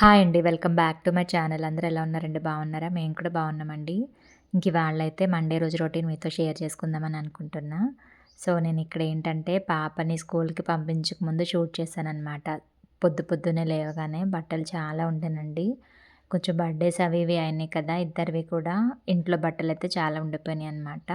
Hi అండి. Welcome back to my channel. అందరూ ఎలా ఉన్నారండి బాగున్నారా? మేము కూడా బాగున్నామండి. ఇంక వాళ్ళైతే మండే రోజు రొటీన్ మీతో షేర్ చేసుకుందామని అనుకుంటున్నా. సో నేను ఇక్కడ ఏంటంటే పాపని స్కూల్కి పంపించక ముందు షూట్ చేశాను అనమాట పొద్దు పొద్దునే లేవగానే బట్టలు చాలా ఉండేనండి. కొంచెం బర్త్డేస్ అవి ఇవి అయినాయి కదా ఇద్దరివి కూడా ఇంట్లో బట్టలు అయితే చాలా ఉండిపోయినాయి అనమాట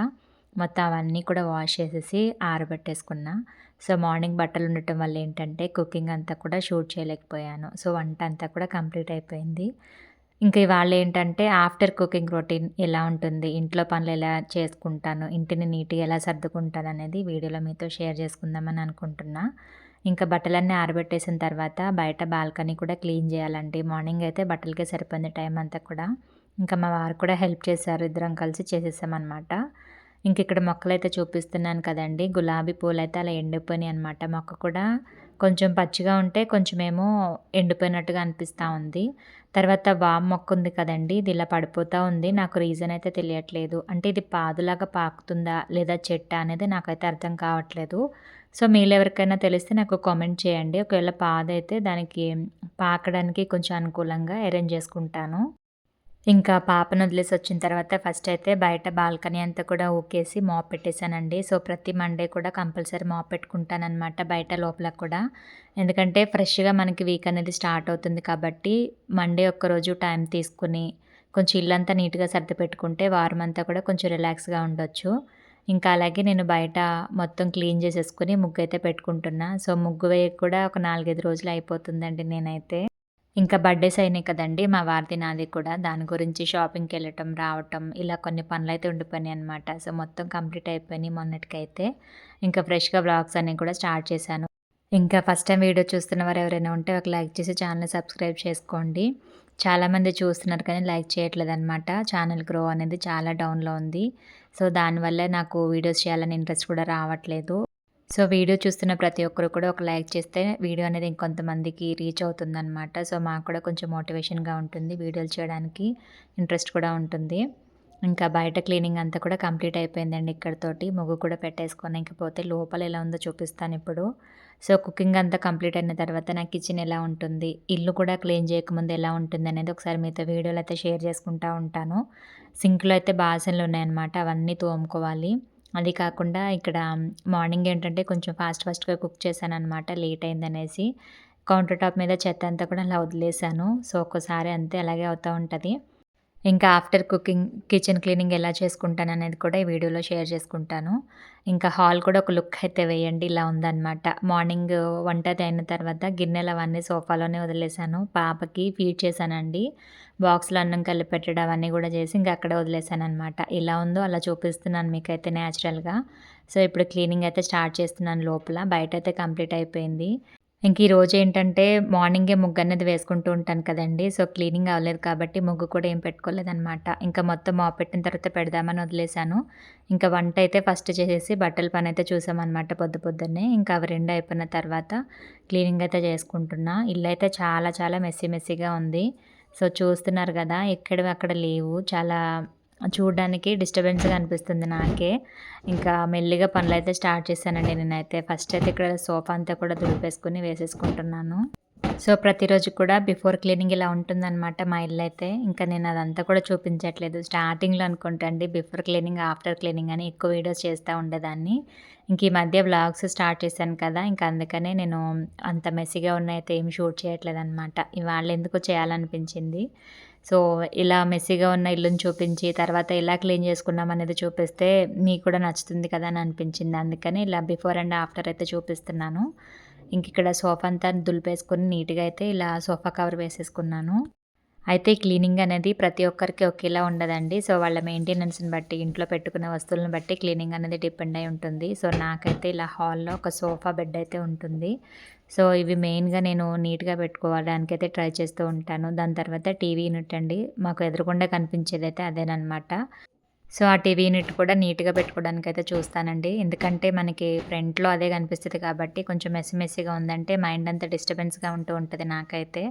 మొత్తం అవన్నీ కూడా వాష్ చేసేసి ఆరబెట్టేసుకున్నా. సో మార్నింగ్ బట్టలు ఉండటం వల్ల ఏంటంటే కుకింగ్ అంతా కూడా షూట్ చేయలేకపోయాను. సో వంట అంతా కూడా కంప్లీట్ అయిపోయింది. ఇంకా ఇవాళ ఏంటంటే ఆఫ్టర్ కుకింగ్ రొటీన్ ఎలా ఉంటుంది ఇంట్లో పనులు ఎలా చేసుకుంటాను ఇంటిని నీట్గా ఎలా సర్దుకుంటాను అనేది వీడియోలో మీతో షేర్ చేసుకుందామని అనుకుంటున్నా. ఇంకా బట్టలన్నీ ఆరబెట్టేసిన తర్వాత బయట బాల్కనీ కూడా క్లీన్ చేయాలండి. మార్నింగ్ అయితే బట్టలకే సరిపోయింది టైం అంతా కూడా. ఇంకా మా వారు కూడా హెల్ప్ చేశారు. ఇద్దరం కలిసి చేసేసామన్నమాట. ఇంక ఇక్కడ మొక్కలు అయితే చూపిస్తున్నాను కదండి. గులాబీ పూలు అయితే అలా ఎండిపోయినాయి అనమాట మొక్క కూడా కొంచెం పచ్చిగా ఉంటే కొంచెమేమో ఎండిపోయినట్టుగా అనిపిస్తూ ఉంది. తర్వాత వామ్ మొక్క ఉంది కదండి. ఇది ఇలా పడిపోతూ ఉంది. నాకు రీజన్ అయితే తెలియట్లేదు. అంటే ఇది పాదులాగా పాకుతుందా లేదా చెట్ట అనేది నాకైతే అర్థం కావట్లేదు. సో మీరు ఎవరికైనా తెలిస్తే నాకు కామెంట్ చేయండి. ఒకవేళ పాదైతే దానికి పాకడానికి కొంచెం అనుకూలంగా అరేంజ్ చేసుకుంటాను. ఇంకా పాపను వదిలేసి వచ్చిన తర్వాత ఫస్ట్ అయితే బయట బాల్కనీ అంతా కూడా ఊకేసి మాప్ పెట్టేశానండి. సో ప్రతి మండే కూడా కంపల్సరీ మాప్ పెట్టుకుంటానమాట బయట లోపల కూడా. ఎందుకంటే ఫ్రెష్గా మనకి వీక్ అనేది స్టార్ట్ అవుతుంది కాబట్టి మండే ఒక్కరోజు టైం తీసుకుని కొంచెం ఇల్లంతా నీట్గా సర్ది పెట్టుకుంటే వారం అంతా కూడా కొంచెం రిలాక్స్గా ఉండొచ్చు. ఇంకా అలాగే నేను బయట మొత్తం క్లీన్ చేసేసుకుని ముగ్గు అయితే పెట్టుకుంటున్నా. సో ముగ్గు వేయ కూడా ఒక నాలుగైదు రోజులు అయిపోతుందండి నేనైతే. ఇంకా బర్త్డేస్ అయినాయి కదండి మా వారిది నాది కూడా. దాని గురించి షాపింగ్కి వెళ్ళటం రావటం ఇలా కొన్ని పనులు అయితే ఉండిపోయినాయి అనమాట సో మొత్తం కంప్లీట్ అయిపోయినాయి మొన్నటికైతే. ఇంకా ఫ్రెష్గా బ్లాగ్స్ అన్నీ కూడా స్టార్ట్ చేశాను. ఇంకా ఫస్ట్ టైం వీడియో చూస్తున్న వారు ఎవరైనా ఉంటే ఒక లైక్ చేసి ఛానల్ సబ్స్క్రైబ్ చేసుకోండి. చాలామంది చూస్తున్నారు కానీ లైక్ చేయట్లేదు అనమాట ఛానల్ గ్రో అనేది చాలా డౌన్లో ఉంది. సో దానివల్ల నాకు వీడియోస్ చేయాలని ఇంట్రెస్ట్ కూడా రావట్లేదు. సో వీడియో చూస్తున్న ప్రతి ఒక్కరు కూడా ఒక లైక్ చేస్తే వీడియో అనేది ఇంకొంతమందికి రీచ్ అవుతుందన్నమాట. సో మాకు కూడా కొంచెం మోటివేషన్గా ఉంటుంది వీడియోలు చేయడానికి ఇంట్రెస్ట్ కూడా ఉంటుంది. ఇంకా బయట క్లీనింగ్ అంతా కూడా కంప్లీట్ అయిపోయిందండి ఇక్కడతోటి. ముగ్గు కూడా పెట్టేసుకొని ఇంకపోతే లోపల ఎలా ఉందో చూపిస్తాను ఇప్పుడు. సో కుకింగ్ అంతా కంప్లీట్ అయిన తర్వాత నా కిచెన్ ఎలా ఉంటుంది ఇల్లు కూడా క్లీన్ చేయకముందు ఎలా ఉంటుంది అనేది ఒకసారి మీతో వీడియోలు అయితే షేర్ చేసుకుంటూ ఉంటాను. సింక్లో అయితే బాసన్లు ఉన్నాయన్నమాట అవన్నీ తోముకోవాలి. అది కాకుండా ఇక్కడ మార్నింగ్ ఏంటంటే కొంచెం ఫాస్ట్ ఫాస్ట్గా కుక్ చేశాను అనమాట లేట్ అయిందనేసి. కౌంటర్ టాప్ మీద చెత్త అంతా కూడా అలా వదిలేసాను సో ఒక్కసారి అంతే అలాగే అవుతూ ఉంటుంది. ఇంకా ఆఫ్టర్ కుకింగ్ కిచెన్ క్లీనింగ్ ఎలా చేసుకుంటాను అనేది కూడా ఈ వీడియోలో షేర్ చేసుకుంటాను. ఇంకా హాల్ కూడా ఒక లుక్ అయితే వేయండి ఇలా ఉందన్నమాట. మార్నింగ్ వంట అయిన తర్వాత గిన్నెలు అవన్నీ సోఫాలోనే వదిలేసాను. పాపకి ఫీడ్ చేశానండి. బాక్స్లో అన్నం కలిపి పెట్టడం అవన్నీ కూడా చేసి ఇంకా అక్కడే వదిలేసాను అనమాట ఇలా ఉందో అలా చూపిస్తున్నాను మీకైతే న్యాచురల్గా సో ఇప్పుడు క్లీనింగ్ అయితే స్టార్ట్ చేస్తున్నాను లోపల. బయట అయితే కంప్లీట్ అయిపోయింది. ఇంక ఈరోజు ఏంటంటే మార్నింగే ముగ్గు అనేది వేసుకుంటూ ఉంటాను కదండి. సో క్లీనింగ్ అవ్వలేదు కాబట్టి ముగ్గు కూడా ఏం పెట్టుకోలేదనమాట ఇంకా మొత్తం మా పెట్టిన తర్వాత పెడదామని వదిలేశాను. ఇంకా వంట అయితే ఫస్ట్ చేసేసి బట్టల పని అయితే చూసామన్నమాట పొద్దు పొద్దున్నే. ఇంకా అవి రెండు అయిపోయిన తర్వాత క్లీనింగ్ అయితే చేసుకుంటున్నా. ఇల్లు అయితే చాలా చాలా మెస్సీ మెస్సీగా ఉంది. సో చూస్తున్నారు కదా ఎక్కడవి అక్కడ లేవు. చాలా చూడడానికి డిస్టర్బెన్స్గా అనిపిస్తుంది నాకే. ఇంకా మెల్లిగా పనులు అయితే స్టార్ట్ చేశానండి నేనైతే. ఫస్ట్ అయితే ఇక్కడ సోఫా అంతా కూడా దులిపేసుకుని వేసేసుకుంటున్నాను. సో ప్రతిరోజు కూడా బిఫోర్ క్లీనింగ్ ఇలా ఉంటుందన్నమాట మా ఇల్లు అయితే. ఇంకా నేను అదంతా కూడా చూపించట్లేదు. స్టార్టింగ్లో అనుకుంటండి బిఫోర్ క్లీనింగ్ ఆఫ్టర్ క్లీనింగ్ అని ఎక్కువ వీడియోస్ చేస్తూ ఉండేదాన్ని. ఇంక ఈ మధ్య బ్లాగ్స్ స్టార్ట్ చేశాను కదా ఇంకా అందుకనే నేను అంత మెస్సీగా ఉన్నాయితే ఏమి షూట్ చేయట్లేదు అనమాట ఇవాళ ఎందుకు చేయాలనిపించింది. సో ఇలా మెస్సీగా ఉన్న ఇల్లుని చూపించి తర్వాత ఎలా క్లీన్ చేసుకున్నాం అనేది చూపిస్తే మీకు కూడా నచ్చుతుంది కదా అని అనిపించింది. అందుకని ఇలా బిఫోర్ అండ్ ఆఫ్టర్ అయితే చూపిస్తున్నాను. ఇంక ఇక్కడ సోఫా అంతా దులిపేసుకొని నీట్గా అయితే ఇలా సోఫా కవర్ వేసేసుకున్నాను. అయితే క్లీనింగ్ అనేది ప్రతి ఒక్కరికి ఒకేలా ఉండదండి. సో వాళ్ళ మెయింటెనెన్స్ని బట్టి ఇంట్లో పెట్టుకునే వస్తువులను బట్టి క్లీనింగ్ అనేది డిపెండ్ అయి ఉంటుంది. సో నాకైతే ఇలా హాల్లో ఒక సోఫా బెడ్ అయితే ఉంటుంది. సో ఇవి మెయిన్గా నేను నీట్గా పెట్టుకోవడానికి అయితే ట్రై చేస్తూ ఉంటాను. దాని తర్వాత టీవీ యూనిట్ అండి. మాకు ఎదురుకుండా కనిపించేది అయితే అదేనమాట సో ఆ టీవీ యూనిట్ కూడా నీట్గా పెట్టుకోవడానికి అయితే చూస్తానండి. ఎందుకంటే మనకి ఫ్రంట్లో అదే కనిపిస్తుంది కాబట్టి కొంచెం మెస్సి మెస్సిగా ఉందంటే మైండ్ అంతా డిస్టర్బెన్స్గా ఉంటూ ఉంటుంది నాకైతే.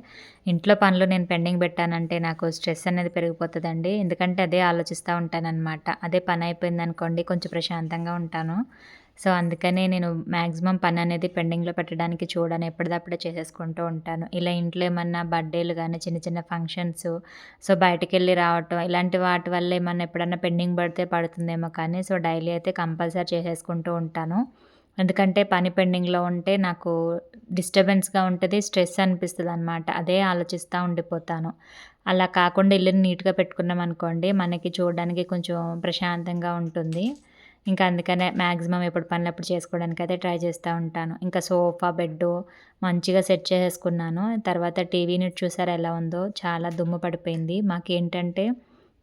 ఇంట్లో పనులు నేను పెండింగ్ పెట్టానంటే నాకు స్ట్రెస్ అనేది పెరిగిపోతుందండి. ఎందుకంటే అదే ఆలోచిస్తూ ఉంటానన్నమాట. అదే పని అయిపోయింది అనుకోండి కొంచెం ప్రశాంతంగా ఉంటాను. సో, అందుకనే నేను మ్యాక్సిమం అనేది పెండింగ్‌లో పెట్టడానికి చూడను. ఎప్పటిదప్పుడే చేసేసుకుంటూ ఉంటాను. ఇలా ఇంట్లో ఏమన్నా బర్త్‌డేలు కానీ చిన్న చిన్న ఫంక్షన్స్ సో, బయటికెళ్ళి రావటం ఇలాంటి వాటి వల్ల ఏమన్నా ఎప్పుడన్నా పెండింగ్ పడితే పడుతుందేమో కానీ, సో, డైలీ అయితే కంపల్సరీ చేసేసుకుంటూ ఉంటాను. ఎందుకంటే పని పెండింగ్‌లో ఉంటే నాకు డిస్టర్బెన్స్‌గా ఉంటుంది స్ట్రెస్ అనిపిస్తుంది అనమాట అదే ఆలోచిస్తూ ఉండిపోతాను. అలా కాకుండా ఇల్లుని నీట్‌గా పెట్టుకున్నాం అనుకోండి మనకి చూడడానికి కొంచెం ప్రశాంతంగా ఉంటుంది. ఇంకా అందుకనే మ్యాక్సిమం ఎప్పుడు పనులప్పుడు అయితే ట్రై చేస్తూ ఉంటాను. ఇంకా సోఫా, బెడ్డు మంచిగా సెట్ చేసేసుకున్నాను. తర్వాత టీవీ చూసారా ఎలా ఉందో? చాలా దుమ్ము పడిపోయింది. మాకేంటంటే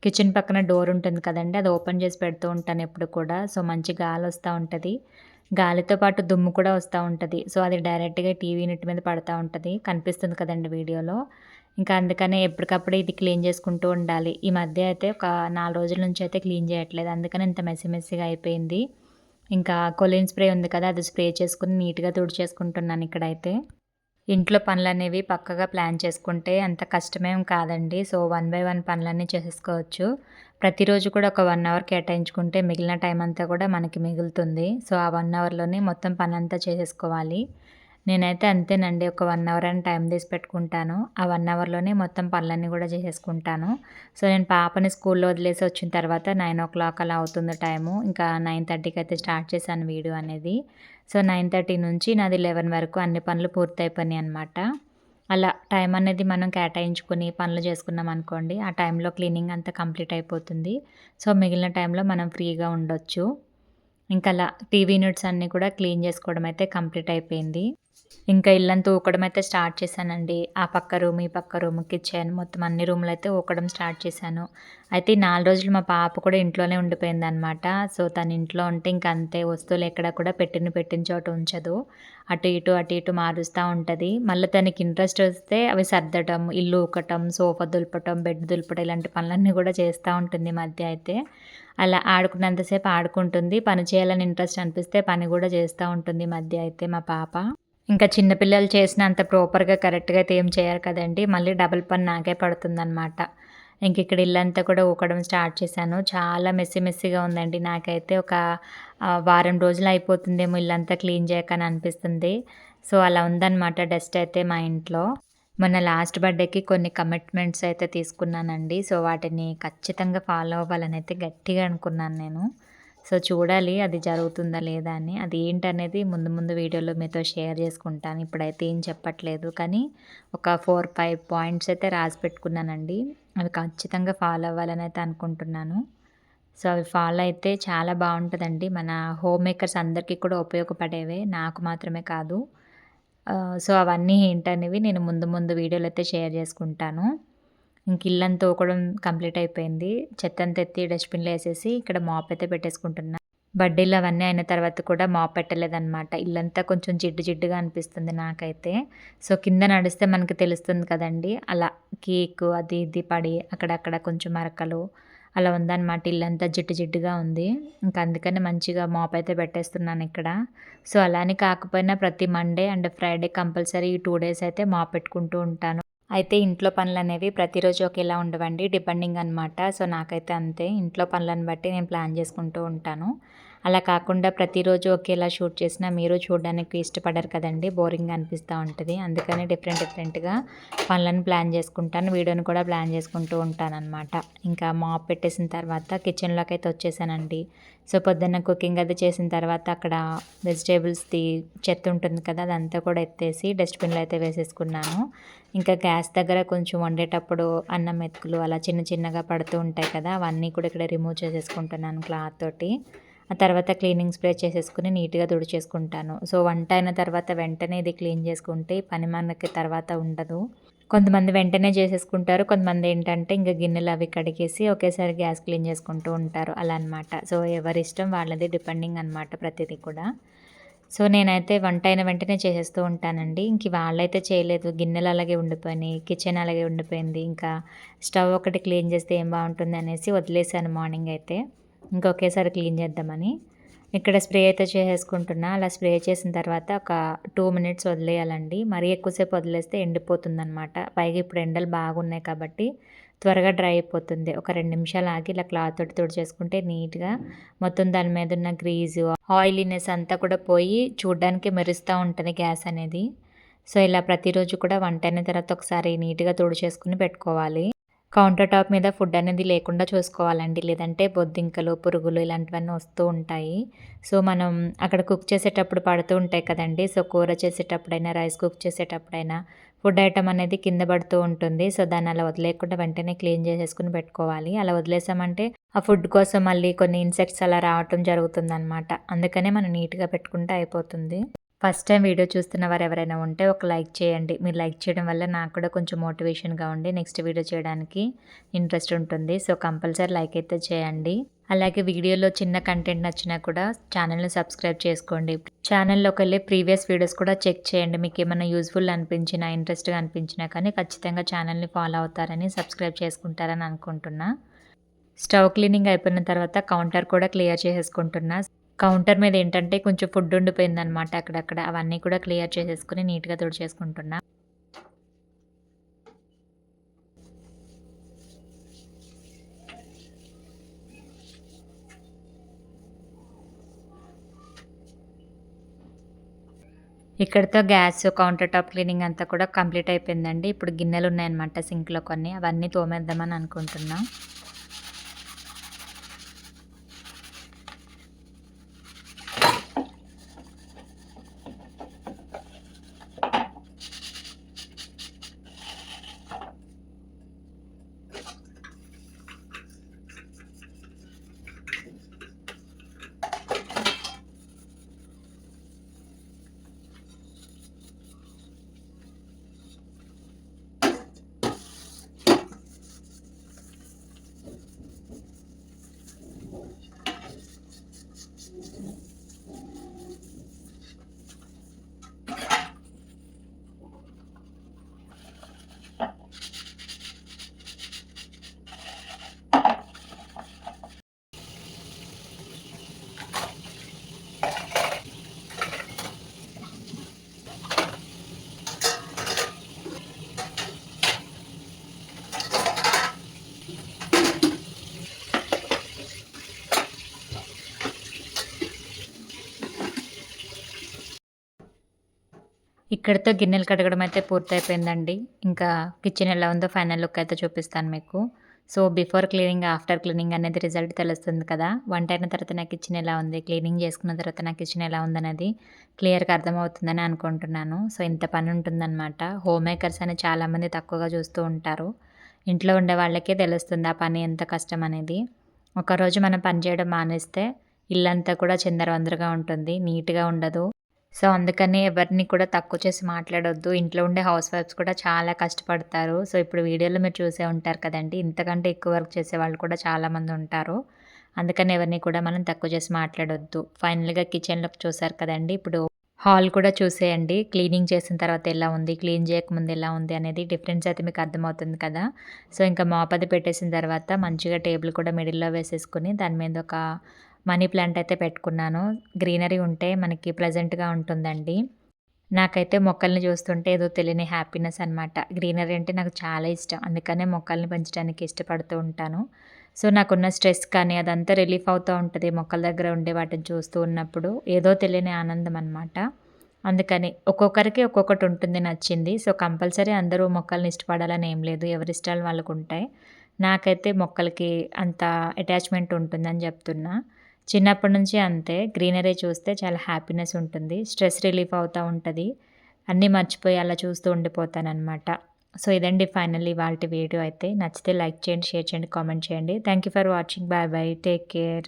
కిచెన్ పక్కన డోర్ ఉంటుంది కదండి అది ఓపెన్ చేసి పెడుతూ ఉంటాను ఎప్పుడు కూడా. సో, మంచి గాలి వస్తూ ఉంటుంది గాలితో పాటు దుమ్ము కూడా వస్తూ ఉంటుంది సో, అది డైరెక్ట్‌గా టీవీ నెట్ మీద పడుతూ ఉంటుంది కనిపిస్తుంది కదండి వీడియోలో. ఇంకా అందుకనే ఎప్పటికప్పుడు ఇది క్లీన్ చేసుకుంటూ ఉండాలి. ఈ మధ్య అయితే ఒక నాలుగు రోజుల నుంచి అయితే క్లీన్ చేయట్లేదు. అందుకని ఇంత మెస్సీ మెస్సీగా అయిపోయింది. ఇంకా కొలిన్ స్ప్రే ఉంది కదా! అది స్ప్రే చేసుకుని నీట్‌గా తుడిచేసుకుంటున్నాను ఇక్కడైతే. ఇంట్లో పనులనేవి పక్కగా ప్లాన్ చేసుకుంటే అంత కష్టమేం కాదండి. సో, వన్ బై వన్ పనులన్నీ చేసేసుకోవచ్చు. ప్రతిరోజు కూడా ఒక వన్ అవర్ కేటాయించుకుంటే మిగిలిన టైం అంతా కూడా మనకి మిగులుతుంది. సో, ఆ వన్ అవర్‌లోనే మొత్తం పని అంతా చేసేసుకోవాలి. నేనైతే అంతేనండి. ఒక వన్ అవర్ అని టైం తీసి పెట్టుకుంటాను. ఆ వన్ అవర్‌లోనే మొత్తం పనులన్నీ కూడా చేసేసుకుంటాను. సో, నేను పాపని స్కూల్‌లో వదిలేసి వచ్చిన తర్వాత 9:00 అలా అవుతుంది టైము. ఇంకా 9:30కి అయితే స్టార్ట్ చేశాను వీడియో అనేది. సో, 9:30 నుంచి నాది 11 వరకు అన్ని పనులు పూర్తయిపోయినాయనమాట. అలా టైం అనేది మనం కేటాయించుకొని పనులు చేసుకున్నాం అనుకోండి ఆ టైంలో క్లీనింగ్ అంతా కంప్లీట్ అయిపోతుంది. సో, మిగిలిన టైంలో మనం ఫ్రీగా ఉండొచ్చు. ఇంకా అలా టీవీ యూనిట్స్ అన్నీ కూడా క్లీన్ చేసుకోవడం అయితే కంప్లీట్ అయిపోయింది. ఇంకా ఇల్లంతా ఊకడం అయితే స్టార్ట్ చేశానండి. ఆ పక్క రూమ్, ఈ పక్క రూమ్, కిచెన్ మొత్తం అన్ని రూములైతే ఊకడం స్టార్ట్ చేశాను. అయితే ఈ నాలుగు రోజులు మా పాప కూడా ఇంట్లోనే ఉండిపోయింది అనమాట సో, తను ఇంట్లో ఉంటే ఇంక అంతే వస్తువులు ఎక్కడ కూడా పెట్టిన పెట్టిన చోట ఉంచదు. అటు ఇటు, అటు ఇటు మారుస్తూ ఉంటుంది మళ్ళీ తనకి ఇంట్రెస్ట్ వస్తే అవి సర్దటం, ఇల్లు ఊకటం, సోఫా దులపటం, బెడ్ దులపటం ఇలాంటి పనులన్నీ కూడా చేస్తూ ఉంటుంది మధ్య అయితే. అలా ఆడుకున్నంతసేపు ఆడుకుంటుంది. పని చేయాలని ఇంట్రెస్ట్ అనిపిస్తే పని కూడా చేస్తూ ఉంటుంది మధ్య అయితే మా పాప. ఇంకా చిన్నపిల్లలు చేసినంత ప్రాపర్‌గా కరెక్ట్‌గా అయితే ఏం చేయరు కదండి మళ్ళీ డబుల్ పని నాకే పడుతుందన్నమాట ఇంక ఇక్కడ ఇల్లంతా కూడా ఊకడం స్టార్ట్ చేశాను. చాలా మెస్సీ మెస్సీగా ఉందండి. నాకైతే ఒక వారం రోజులు అయిపోతుందేమో ఇల్లంతా క్లీన్ చేయక అని అనిపిస్తుంది. సో, అలా ఉందన్నమాట డస్ట్ అయితే మా ఇంట్లో. మొన్న లాస్ట్ బర్త్‌డేకి కొన్ని కమిట్మెంట్స్ అయితే తీసుకున్నానండి. సో, వాటిని ఖచ్చితంగా ఫాలో అవ్వాలని అయితే గట్టిగా అనుకున్నాను నేను. సో, చూడాలి అది జరుగుతుందా లేదా అని. అది ఏంటనేది ముందు ముందు వీడియోలో మీతో షేర్ చేసుకుంటాను. ఇప్పుడైతే ఏం చెప్పట్లేదు. కానీ ఒక 4, 5 పాయింట్స్ అయితే రాసి పెట్టుకున్నానండి. అవి ఖచ్చితంగా ఫాలో అవ్వాలని అయితే అనుకుంటున్నాను. సో, అవి ఫాలో అయితే చాలా బాగుంటుందండి మన హోమ్ మేకర్స్ అందరికీ కూడా ఉపయోగపడేవే. నాకు మాత్రమే కాదు. సో, అవన్నీ ఏంటనేవి నేను ముందు ముందు వీడియోలు అయితే షేర్ చేసుకుంటాను. ఇంక ఇల్లంతా తోకడం కంప్లీట్ అయిపోయింది. చెత్తంతా ఎత్తి డస్ట్‌బిన్‌లో వేసేసి ఇక్కడ మాప్ అయితే పెట్టేసుకుంటున్నా. బర్త్‌డేలు అవన్నీ అయిన తర్వాత కూడా మాప్ పెట్టలేదన్నమాట ఇల్లంతా కొంచెం జిడ్డు జిడ్డుగా అనిపిస్తుంది నాకైతే. సో, కింద నడిస్తే మనకి తెలుస్తుంది కదండీ! అలా కేకు అది ఇది పడి అక్కడక్కడ కొంచెం మరకలు అలా ఉందన్నమాట ఇల్లంతా జిడ్డు జిడ్డుగా ఉంది. ఇంకా అందుకని మంచిగా మాప్ అయితే పెట్టేస్తున్నాను ఇక్కడ. సో, అలా అని కాకపోయినా ప్రతి మండే అండ్ ఫ్రైడే కంపల్సరీ ఈ టూ డేస్ అయితే మాప్ పెట్టుకుంటూ ఉంటాను. అయితే ఇంట్లో పనులనేవి ప్రతిరోజు ఒకేలా ఉండవండి. డిపెండింగ్ అనమాట. సో, నాకైతే అంతే. ఇంట్లో పనులను బట్టి నేను ప్లాన్ చేసుకుంటూ ఉంటాను. అలా కాకుండా ప్రతిరోజు ఒకేలా షూట్ చేసినా మీరు చూడడానికి ఇష్టపడరు కదండి బోరింగ్ అనిపిస్తూ ఉంటుంది అందుకని డిఫరెంట్ డిఫరెంట్‌గా పనులను ప్లాన్ చేసుకుంటాను. వీడియోని కూడా ప్లాన్ చేసుకుంటూ ఉంటాననమాట. ఇంకా మాప్ పెట్టేసిన తర్వాత కిచెన్‌లోకి అయితే వచ్చేసానండి. సో, పొద్దున్న కుకింగ్ అది చేసిన తర్వాత అక్కడ వెజిటేబుల్స్ది చెత్త ఉంటుంది కదా! అదంతా కూడా ఎత్తేసి డస్ట్‌బిన్‌లో అయితే వేసేసుకున్నాను. ఇంకా గ్యాస్ దగ్గర కొంచెం వండేటప్పుడు అన్నం మెతుకులు అలా చిన్న చిన్నగా పడుతూ ఉంటాయి కదా! అవన్నీ కూడా ఇక్కడ రిమూవ్ చేసేసుకుంటున్నాను క్లాత్ తోటి. ఆ తర్వాత క్లీనింగ్ స్ప్రే చేసేసుకుని నీట్‌గా తుడిచేసుకుంటాను. సో, వంట అయిన తర్వాత వెంటనే ఇది క్లీన్ చేసుకుంటే పని మనకి తర్వాత ఉండదు. కొంతమంది వెంటనే చేసేసుకుంటారు. కొంతమంది ఏంటంటే ఇంకా గిన్నెలు అవి కడిగేసి ఒకేసారి గ్యాస్ క్లీన్ చేసుకుంటూ ఉంటారు. అలా అనమాట. సో, ఎవరి ఇష్టం వాళ్ళది డిపెండింగ్ అనమాట ప్రతిదీ కూడా. సో, నేనైతే వంట అయిన వెంటనే చేసేస్తూ ఉంటానండి. ఇంక వాళ్ళైతే చేయలేదు. గిన్నెలు అలాగే ఉండిపోయినాయి. కిచెన్ అలాగే ఉండిపోయింది. ఇంకా స్టవ్ ఒకటి క్లీన్ చేస్తే ఏం బాగుంటుంది అనేసి వదిలేసాను మార్నింగ్ అయితే. ఇంకొకేసారి క్లీన్ చేద్దామని. ఇక్కడ స్ప్రే అయితే చేసేసుకుంటున్నా. అలా స్ప్రే చేసిన తర్వాత ఒక టూ మినిట్స్ వదిలేయాలండి. మరీ ఎక్కువసేపు వదిలేస్తే ఎండిపోతుందనమాట. పైగా ఇప్పుడు ఎండలు బాగున్నాయి కాబట్టి త్వరగా డ్రై అయిపోతుంది ఒక రెండు నిమిషాలు ఆగి ఇలా క్లాత్ తోటి చేసుకుంటే నీట్గా మొత్తం దాని మీద ఉన్న గ్రీజు ఆయిలీనెస్ అంతా కూడా పోయి చూడ్డానికి మెరుస్తూ ఉంటుంది గ్యాస్ అనేది సో ఇలా ప్రతిరోజు కూడా వంట అయిన తర్వాత ఒకసారి నీట్గా తుడిచేసుకుని పెట్టుకోవాలి కౌంటర్ టాప్ మీద ఫుడ్ అనేది లేకుండా చూసుకోవాలండి. లేదంటే బొద్దింకలు పురుగులు ఇలాంటివన్నీ వస్తూ ఉంటాయి. సో మనం అక్కడ కుక్ చేసేటప్పుడు పడుతూ ఉంటాయి కదండి. సో కూర చేసేటప్పుడైనా రైస్ కుక్ చేసేటప్పుడైనా ఫుడ్ ఐటమ్ అనేది కింద పడుతూ ఉంటుంది. సో దాన్ని అలా వదిలేకుండా వెంటనే క్లీన్ చేసేసుకుని పెట్టుకోవాలి. అలా వదిలేసామంటే ఆ ఫుడ్ కోసం మళ్ళీ కొన్ని ఇన్సెక్ట్స్ అలా రావటం జరుగుతుంది అనమాట అందుకనే మనం నీట్గా పెట్టుకుంటే అయిపోతుంది. ఫస్ట్ టైం వీడియో చూస్తున్న వారు ఎవరైనా ఉంటే ఒక లైక్ చేయండి. మీరు లైక్ చేయడం వల్ల నాకు కూడా కొంచెం మోటివేషన్గా ఉండి నెక్స్ట్ వీడియో చేయడానికి ఇంట్రెస్ట్ ఉంటుంది. సో కంపల్సరీ లైక్ అయితే చేయండి. అలాగే వీడియోలో చిన్న కంటెంట్ నచ్చినా కూడా ఛానల్ని సబ్స్క్రైబ్ చేసుకోండి. ఛానల్లోకి వెళ్ళి ప్రీవియస్ వీడియోస్ కూడా చెక్ చేయండి. మీకు ఏమైనా యూజ్ఫుల్ అనిపించినా ఇంట్రెస్ట్గా అనిపించినా కానీ ఖచ్చితంగా ఛానల్ని ఫాలో అవుతారని సబ్స్క్రైబ్ చేసుకుంటారని అనుకుంటున్నా. స్టవ్ క్లీనింగ్ అయిపోయిన తర్వాత కౌంటర్ కూడా క్లియర్ చేసేసుకుంటున్నా. కౌంటర్ మీద ఏంటంటే కొంచెం ఫుడ్ ఉండిపోయింది అనమాట అక్కడక్కడ. అవన్నీ కూడా క్లియర్ చేసేసుకుని నీట్గా తుడిచేసుకుంటున్నా. ఇక్కడితో గ్యాస్ కౌంటర్ టాప్ క్లీనింగ్ అంతా కూడా కంప్లీట్ అయిపోయిందండి. ఇప్పుడు గిన్నెలు ఉన్నాయన్నమాట సింక్లో కొన్ని. అవన్నీ తోమేద్దామని అనుకుంటున్నాం. ఇక్కడితో గిన్నెలు కడగడం అయితే పూర్తయిపోయిందండి. ఇంకా కిచెన్ ఎలా ఉందో ఫైనల్ లుక్ అయితే చూపిస్తాను మీకు. So before cleaning after cleaning అనేది రిజల్ట్ తెలుస్తుంది కదా. వంట అయిన తర్వాత నా కిచెన్ ఎలా ఉంది? క్లీనింగ్ చేసుకున్న తర్వాత నా కిచెన్ ఎలా ఉందనేది క్లియర్గా అర్థమవుతుందని అనుకుంటున్నాను. సో ఇంత పని ఉంటుందన్నమాట. హోమ్ మేకర్స్ అని చాలామంది తక్కువగా చూస్తూ ఉంటారు. ఇంట్లో ఉండే వాళ్ళకే తెలుస్తుంది ఆ పని ఎంత కష్టం అనేది. ఒకరోజు మనం పని చేయడం మానేస్తే ఇల్లంతా కూడా చిందరవందరగా ఉంటుంది. నీట్గా ఉండదు. సో అందుకని ఎవరిని కూడా తక్కువ చేసి మాట్లాడొద్దు. ఇంట్లో ఉండే హౌస్ వైఫ్స్ కూడా చాలా కష్టపడతారు. సో ఇప్పుడు వీడియోలో మీరు చూసే ఉంటారు కదండి. ఇంతకంటే ఎక్కువ వర్క్ చేసే వాళ్ళు కూడా చాలామంది ఉంటారు. అందుకని ఎవరిని కూడా మనం తక్కువ చేసి మాట్లాడొద్దు. ఫైనల్గా కిచెన్లోకి చూసారు కదండి. ఇప్పుడు హాల్ కూడా చూసేయండి. క్లీనింగ్ చేసిన తర్వాత ఎలా ఉంది? క్లీన్ చేయకముందు ఎలా ఉంది అనేది డిఫరెన్స్ అయితే మీకు అర్థమవుతుంది కదా. సో ఇంకా మాపది పెట్టేసిన తర్వాత మంచిగా టేబుల్ కూడా మిడిల్లో వేసేసుకుని దాని మీద ఒక మనీ ప్లాంట్ అయితే పెట్టుకున్నాను. గ్రీనరీ ఉంటే మనకి ప్రజెంట్గా ఉంటుందండి. నాకైతే మొక్కల్ని చూస్తుంటే ఏదో తెలియని హ్యాపీనెస్ అనమాట గ్రీనరీ అంటే నాకు చాలా ఇష్టం. అందుకనే మొక్కల్ని పెంచడానికి ఇష్టపడుతూ ఉంటాను. సో నాకున్న స్ట్రెస్ కానీ అదంతా రిలీఫ్ అవుతూ ఉంటుంది. మొక్కల దగ్గర ఉండే వాటిని చూస్తూ ఉన్నప్పుడు ఏదో తెలియని ఆనందం అనమాట అందుకని ఒక్కొక్కరికి ఒక్కొక్కటి ఉంటుంది నచ్చింది. సో కంపల్సరీ అందరూ మొక్కల్ని ఇష్టపడాలని ఏం లేదు. ఎవరి ఇష్టాలు వాళ్ళకు ఉంటాయి నాకైతే మొక్కలకి అంత అటాచ్మెంట్ ఉంటుందని చెప్తున్నా. చిన్నప్పటి నుంచి అంతే. గ్రీనరీ చూస్తే చాలా హ్యాపీనెస్ ఉంటుంది. స్ట్రెస్ రిలీఫ్ అవుతూ ఉంటుంది. అన్నీ మర్చిపోయి అలా చూస్తూ ఉండిపోతానమాట సో ఇదండి ఫైనల్లీ వాళ్ళ వీడియో అయితే. నచ్చితే లైక్ చేయండి షేర్ చేయండి కామెంట్ చేయండి. Thank you for watching. Bye bye. Take care.